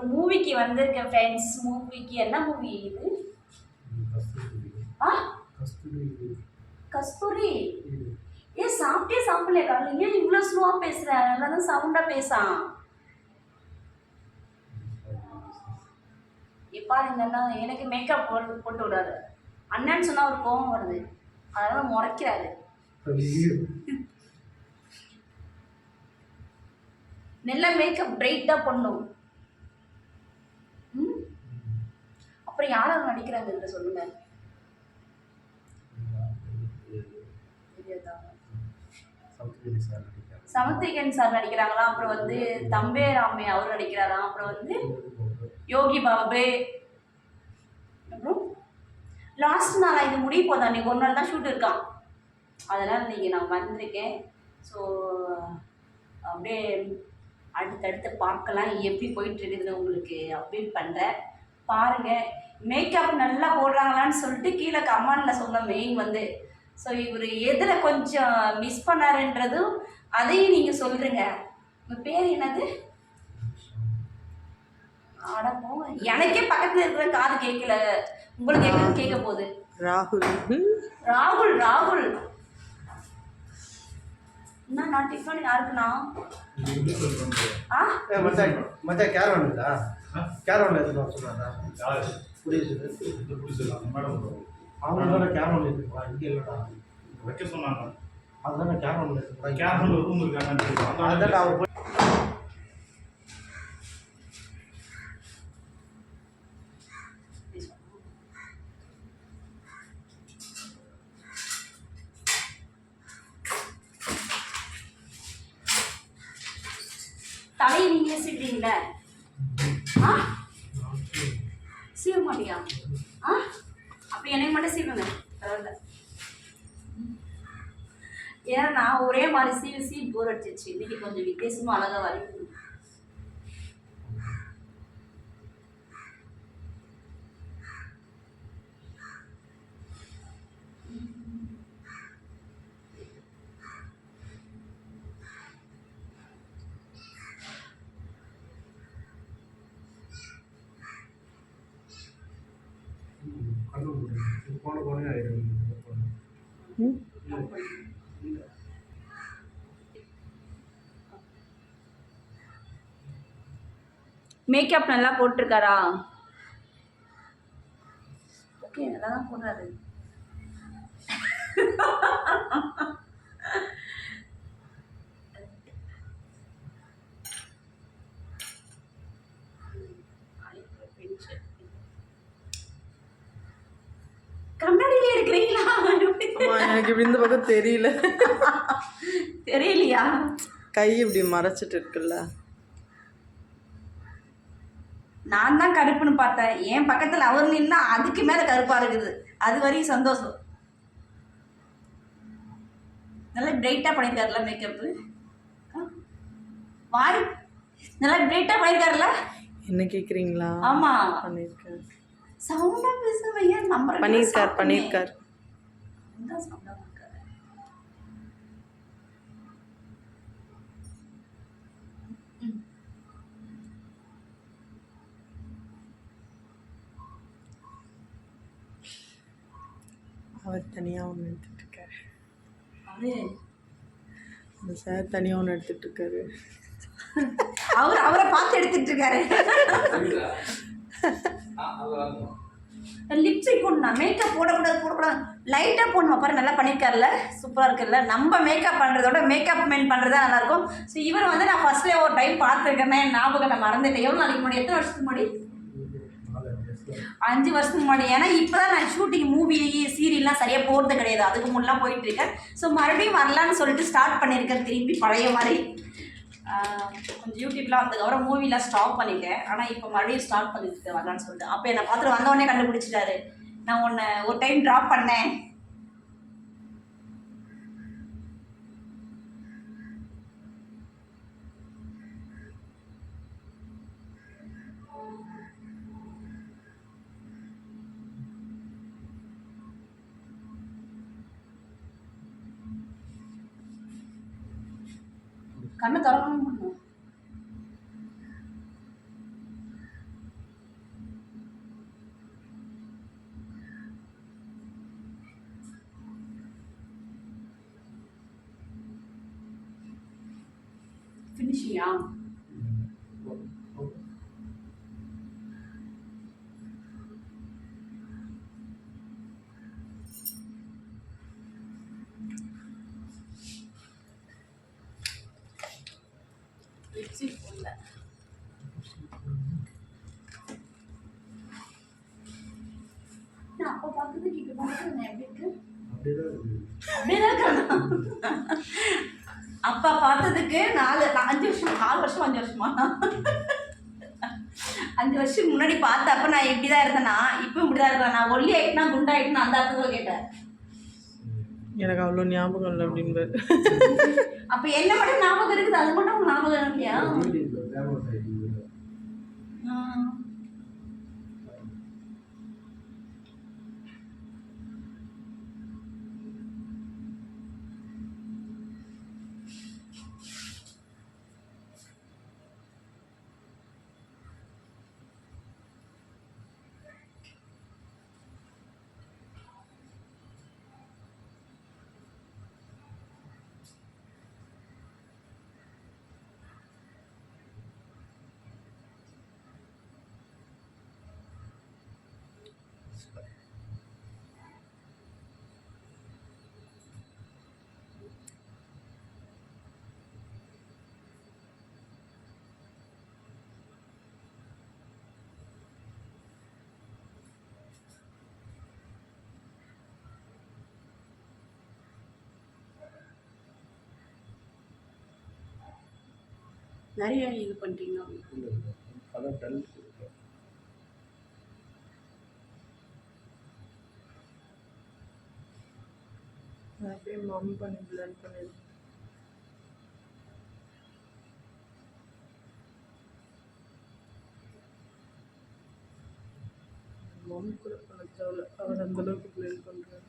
ஒரு மூவிக்கு வந்திருக்கேன் ஃப்ரெண்ட்ஸ் மூவிக்கு என்ன மூவி இது? கஸ்தூரி. ஏன் சாப்பிட்டே சாப்பிடல காலையில் ஏன் இவ்வளோ ஸ்லோவாக பேசுகிற நல்லா தான் சவுண்டாக பேசான். இப்போ இருந்தாலும் எனக்கு மேக்கப் போட்டு போட்டு விடாது. அண்ணன்னு சொன்னால் ஒரு கோவம் வருது. அதெல்லாம் முறைக்கிறாரு. நல்ல மேக்கப் பிரைட்டாக பண்ணும் அப்புறம் யார் அவங்க நடிக்கிறாங்க சொல்லுங்க. தெரியாதா சமுத்திரிகன் சார் நடிக்கிறாங்களா? அப்புறம் வந்து தம்பே ராமே அவர் நடிக்கிறாராம் அப்புறம் வந்து யோகி பாபு. அப்புறம் லாஸ்ட் நாளாக இது முடிய போதா? அன்றைக்கி ஒரு நாள் தான் ஷூட் இருக்கான். அதனால் இன்றைக்கி நான் வந்திருக்கேன். ஸோ அப்படியே அடுத்தடுத்து பார்க்கலாம். எப்படி போயிட்டுருக்குதுன்னு உங்களுக்கு? அப்டேட் பண்ணுறேன் பாருங்கள் மேக்கப் நல்லா போடுறாங்களான்னு சொல்லிட்டு கீழே கமெண்டில் சொன்ன மெயின் வந்து. ஸோ இவர் எதில் கொஞ்சம் மிஸ் பண்ணாருன்றதும் அதையும் நீங்கள் சொல்கிறீங்க உங்கள் பேர் என்னது? அட போங்க. எனக்கே பக்கத்தில் இருக்கிற காது கேட்கல உங்களுக்கு எங்க கேட்க போகுது? ராகுல். ராகுல் ராகுல். என்ன நான் டிஃபன் யாருக்குண்ணா? ஆ? மச்சான் மச்சான் கேர் வந்துதா கேர் புரியுது அவங்களோட கேர் ஒன்று எடுத்துக்கலாம் இங்கே இல்லைடா. வைக்க சொன்னாங்க. அதுதான் நான் கேர் ஒன்று எடுத்துக்கலாம் கேரள ரூம் இருக்காங்க அதான் போய் தலையை நீங்களே சீட்டுறீங்களே? சீவ மாட்டியா ஆ? அப்படி எனக்கு மட்டும் சீவுங்க. பரவாயில்ல. ஏன்னா நான் ஒரே மாதிரி சீவி சீ போர் அடிச்சிச்சு இன்னைக்கு கொஞ்சம் வித்தியாசமாக அழகாக வரைக்கும் கண்ணு மூடு. போன போனே ஆயிடும் மேக்கப் நல்லா போட்டிருக்காரா? ஓகே நல்லா தான் போடுறாரு. கண்ணாடியில எனக்கு இப்படி இந்த பக்கம் தெரியல. தெரியலையா? கை இப்படி மறைச்சிட்டு இருக்குல்ல. நான் தான் கருப்புன்னு பார்த்தேன். என் பக்கத்தில் அவர் நின்னா அதுக்கு மேலே கருப்பாக இருக்குது. அது வரையும் சந்தோஷம். நல்லா பிரைட்டாக பண்ணியிருக்காருல மேக்கப்பு வாய் நல்லா பிரைட்டாக பண்ணியிருக்காருல என்ன கேக்குறீங்களா? ஆமாம் பண்ணிருக்காரு. சவுண்டாக பேசுவையா நம்ம ரெண்டு பேரும் பண்ணிருக்கார் சாப்பிட்டோமே. பண்ணிருக்கார் என்ன sound ஆ இருக்காரு? அவர் தனியா ஒன்று அவரு? அந்த சார் தனியா ஒன்று எடுத்துட்டு இருக்காரு அவர் அவரை பார்த்து எடுத்துட்டு இருக்காரு லிப்ஸ்டிக் போடணும் மேக்கப் போடக்கூடாது. போடக்கூடாது லைட்டாக போடணும் பாரு நல்லா பண்ணியிருக்காருல்ல. சூப்பராக இருக்குல்ல. நம்ம மேக்கப் பண்ணுறதோட மேக்கப் மேன் பண்ணுறது தான் நல்லாயிருக்கும் ஸோ இவர் வந்து நான் ஃபர்ஸ்ட்லேயே ஒரு டைம் பார்த்துருக்கேன். ஞாபகம் நான் மறந்துட்டேன். எவ்வளோ நாளைக்கு முன்னாடி? எத்தனை வருஷத்துக்கு முன்னாடி? அஞ்சு வருஷத்துக்கு முன்னாடி. ஏன்னா இப்போ தான் நான் ஷூட்டிங் மூவி சீரியல்லாம் சரியாக போகிறது கிடையாது. அதுக்கு முன்னெலாம் போயிட்டு இருக்கேன். ஸோ மறுபடியும் வரலான்னு சொல்லிட்டு ஸ்டார்ட் பண்ணியிருக்கேன் திருப்பி பழைய மாதிரி. கொஞ்சம் யூடியூப்லாம் வந்ததுக்கப்புறம் மூவிலாம் ஸ்டாப் பண்ணிட்டேன். ஆனால் இப்போ மறுபடியும் ஸ்டார்ட் பண்ணிட்டு வரலான்னு சொல்லிட்டு. அப்போ என்னை பார்த்துட்டு வந்தவொடனே கண்டுபிடிச்சிட்டாரு. நான் உன்னை ஒரு டைம் ட்ராப் பண்ணேன். கண்ணை திறக்கணும் பண்ணும் ஃபினிஷியா நான் அப்போ பார்த்ததுக்கு இப்போ பார்க்குறது எப்படி இருக்கு. அப்பா பார்த்ததுக்கு நாலு அஞ்சு வருஷம் நாலு வருஷம் அஞ்சு வருஷமா? அஞ்சு வருஷம் முன்னாடி பார்த்தப்ப நான் எப்படி தான் இருந்தேன்னா இப்போ இப்படி தான் இருக்கேன் நான் ஒல்லி ஆயிட்டுனா குண்டாயிட்டுனா அந்த அர்த்தத்தில் கேட்டேன். எனக்கு அவ்வளோ ஞாபகம் இல்லை அப்படின்பாரு அப்போ என்ன மட்டும் ஞாபகம் இருக்குது? அது மட்டும் உங்களுக்கு ஞாபகம் இல்லையா? நிறைய இது நான் அப்படியே மம் பண்ணி பிளண்ட் பண்ணிடுறேன் மம் கூட பண்ண தேவையில்ல அவர் அந்த அளவுக்கு பிளண்ட் பண்ணுறாரு